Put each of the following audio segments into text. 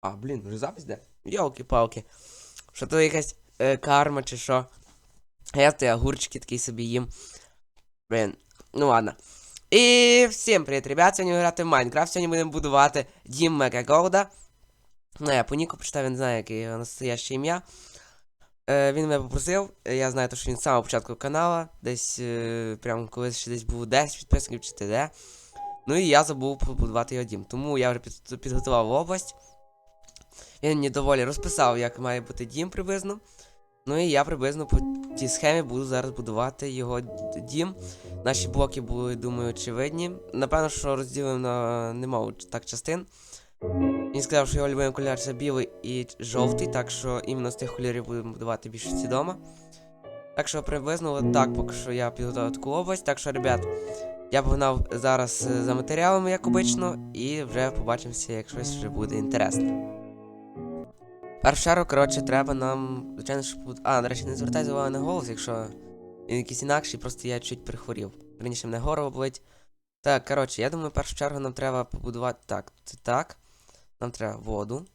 А, блін, вже запис де? Йолки-палки. Що то якась е, карма чи що? А я то огурчики такий собі їм. Блін, ну ладно. І всім привіт, ребят. Сьогодні грати в Майнкрафт. Сьогодні будемо будувати дім Мега Голда. Ну, я по Ніку прочитав, він знає, яке його настояще ім'я. Е, він мене попросив, я знаю, що він з самого початку канала, десь е, прямо колись ще десь було 10 підписників чи т.д. Ну і я забув побудувати його дім. Тому я вже під, підготував область. Він мені доволі розписав, як має бути дім приблизно. Ну і я приблизно по тій схемі буду зараз будувати його дім. Наші блоки були, думаю, очевидні. Напевно, що розділимо на немало так частин. Він сказав, що його любимий кольор це білий і жовтий, так що іменно з тих кольорів будемо будувати більшості дома. Так що приблизно так поки що я підготував таку область. Так що, ребят, я погнав зараз е, за матеріалами, як обично, і вже побачимося, як щось вже буде інтересно. Першу чергу, коротше, треба нам, звичайно, щоб... А, до речі, не звертайте увагу на голос, якщо він якийсь інакший, просто я чуть прихворів. Раніше мене горло болить. Так, коротше, я думаю, першу чергу нам треба побудувати. Так, це так. Нам треба воду.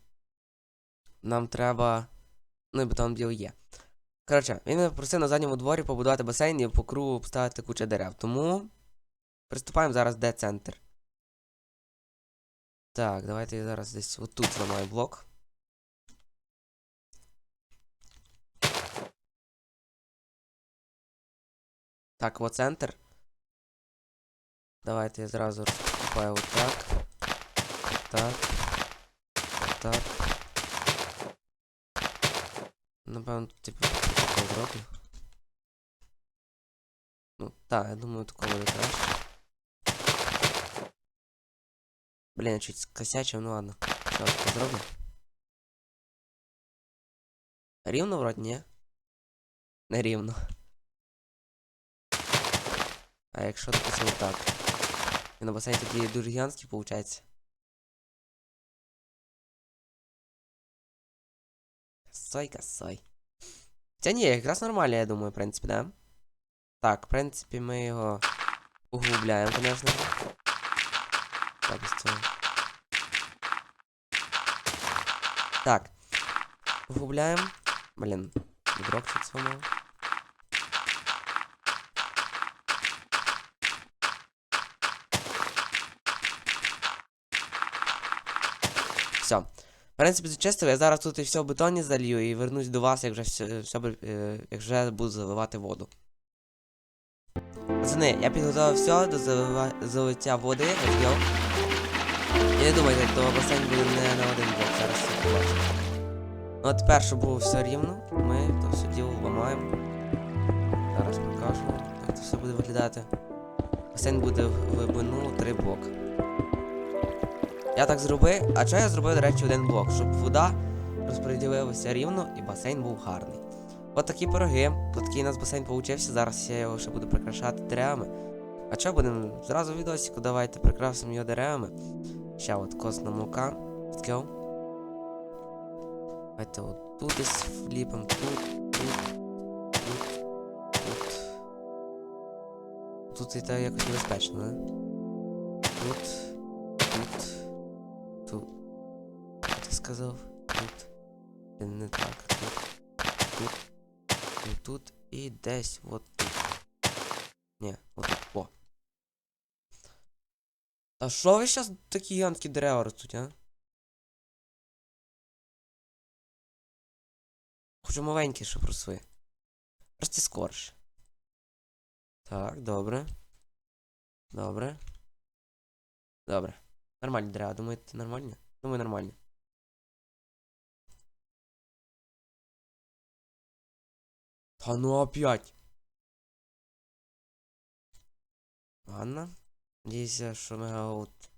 Нам треба. Ну і бетон біл є. Коротше, він мене просив на задньому дворі побудувати басейн і по кругу поставити кучу дерев. Тому. Приступаємо зараз де центр. Так, давайте я зараз десь отут зламаю блок. Так, вот центр. Давайте я зразу розкопаю отак. Так. Так. Напевно, типу, такого зроблю. Ну, так, я думаю, такого буде краще. Блін, я чуть скосячив, ну ладно. Зараз так зроблю. Рівно вроді, ні? Не рівно. А якщо допустимо так. І на басейні тоді дуже гігантський виходить. Косой, косой. Та ні, якраз нормально, я думаю, в принципі, да? Так, в принципі, ми його углубляємо, конечно. Так, ось цього. Так. Углубляємо. Блін, дрок чуть сломав. Все. В принципі, зачистив, я зараз тут і все в бетоні залью і вернусь до вас, як вже все, все, як вже буду заливати воду. Пацани, я підготував все до залиття води, розділ. І не думайте, то басейн буде не на один блок, зараз все побачите. Ну от тепер, щоб було все рівно, ми то все діло ламаємо. Зараз покажу, як це все буде виглядати. Басейн буде в глибину 3 блоки. Я так зробив, а чого я зробив, до речі, один блок, щоб вода розподілилася рівно і басейн був гарний. От такі пироги, от такий у нас басейн получився, зараз я його ще буду прикрашати деревами. А що будемо? Зразу в відосику давайте прикрасимо його деревами. Ще от косна мука. Скіл. Давайте от тут десь вліпимо, тут, тут, тут, тут. Тут і так якось небезпечно, не? Тут, тут. Тут. Ти сказав? Тут. Не так. Тут. Тут. І тут. І десь от тут. Ні, от тут. О. А що ви зараз такі гігантські дерева ростуть, а? Хочу маленькі, щоб росли. Рости скорше. Так, добре. Добре. Добре. Нормальні дерева, думаєте, нормальні? Думаю, нормальні. Та ну опять. Ладно. Надіюся, що мегаут.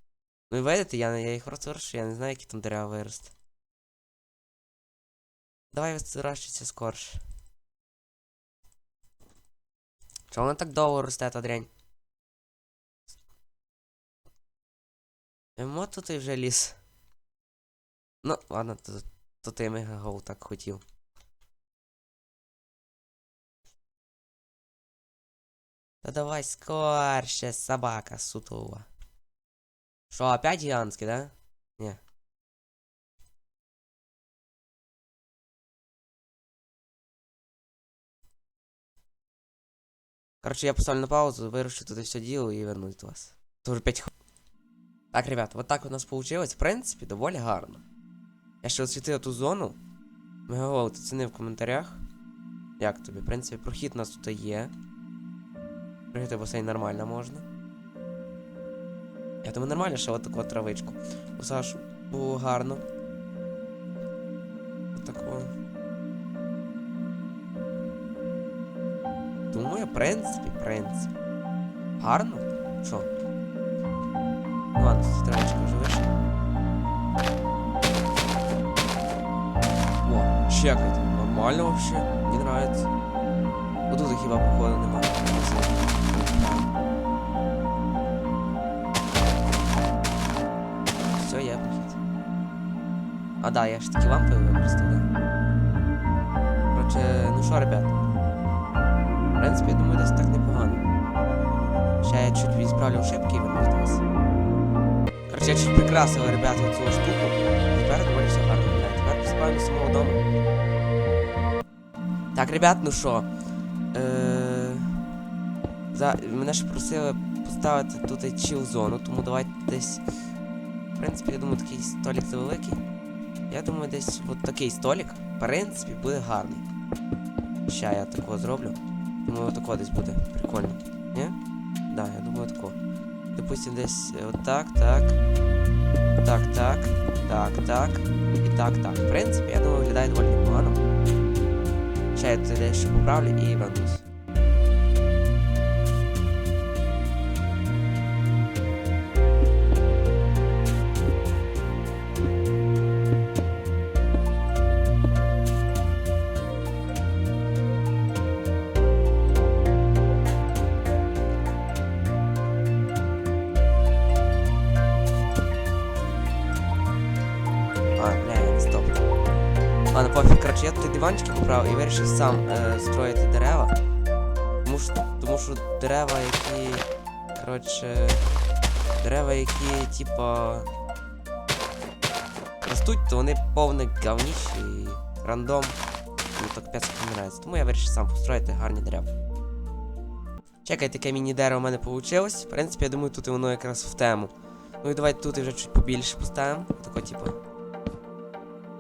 Ну і видите, я, я їх просто вирощу, я не знаю, які там дерева вирости. Давай вирощуйся скорше. Чого вона так довго росте, та дрянь? Емо тут і вже ліс. Ну, ладно, тут я ти мегагол так хотів. Та давай скорше, собака сутова. Що, опять гігантський, да? Ні. Короче, я поставлю на паузу, вирушив тут все діло і вернуть вас. Тоже 5 хвилин. Так, ребят, от так у нас вийшло. В принципі, доволі гарно. Я ще освітив ту зону. Мегаголд оцінив в коментарях. Як тобі? В принципі, прохід у нас тут є. Пригати басейн нормально можна. Я думаю, нормально ще отаку от травичку. У Сашу було гарно. Отако. Думаю, в принципі, в принципі. Гарно? Що? Ладно, травичка вже вийшла. О, чекайте. Нормально вообще. Мне нравится. Вот тут хіба походу нема. Все, я прохід. А да, я ж таки використав, да? Короче, ну що, ребят. В принципі, я думаю, десь так непогано. Ще я чуть відправлю ошибки і вернусь до вас. Короче, я чуть прикрасив, ребята, оцю штуку. Тепер доволі все гарно виглядає. Тепер приступаємо до самого дому. Так, ребят, ну що. Е... За... Мене ж просили поставити тут чил зону, тому давайте десь. В принципі, я думаю, такий столик завеликий. Я думаю, десь от такий столик, в принципі, буде гарний. Ща я такого зроблю. Думаю, отако десь буде прикольно. Допустим, десь вот отак, так. Так, так, так, так. І так, так. В принципі, я думаю, виглядає доволі непогано. Ще я це дещо поправлю і вернусь. Ладно, пофіг, коротше, я тут диванчики поправив і вирішив сам е, строїти дерева. Тому що, тому що дерева, які. Коротше. Дерева, які, типа. Ростуть, то вони повне говніще і рандом. Ну так 5 не нравится. Тому я вирішив сам построїти гарні дерева. Чекайте, яке міні-дерево у мене вийшло. В принципі, я думаю, тут і воно якраз в тему. Ну і давайте тут вже чуть побільше поставимо. Тако, типу.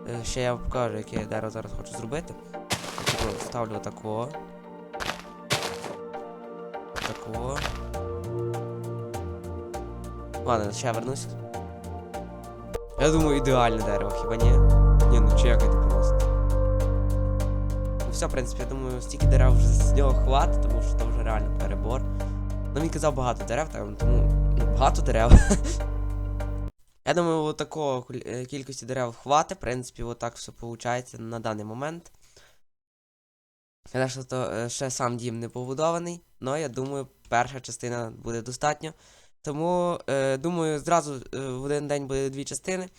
Е, Ще я вам покажу, яке дерево зараз хочу зробити. Типу, ставлю отако. Отако. Ладно, ще вернусь. Я думаю, ідеальне дерево, хіба ні? Ні, ну чекайте просто. Ну все, в принципі, я думаю, стільки дерев вже з нього хватить, тому що це вже реально перебор. Ну він казав багато дерев, тому ну, багато дерев. Я думаю, от такого е, кількості дерев хватить. В принципі, отак все виходить на даний момент. Звісно, то е, ще сам дім не побудований, але я думаю, перша частина буде достатньо. Тому, е, думаю, зразу е, в один день буде дві частини.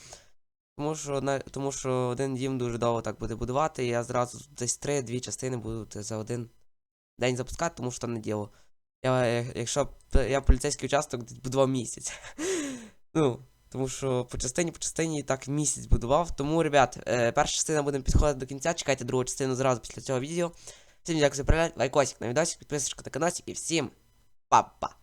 Тому що, одна, тому що один дім дуже довго так буде будувати, і я зразу десь три-дві частини буду за один день запускати, тому що не діло. Я, якщо я поліцейський участок будував місяць. ну, тому що по частині, по частині так місяць будував. Тому, ребят, е, перша частина будемо підходити до кінця. Чекайте другу частину зразу після цього відео. Всім дякую за перегляд, лайкосик на відосик, підписочка на каналчик і всім па-па!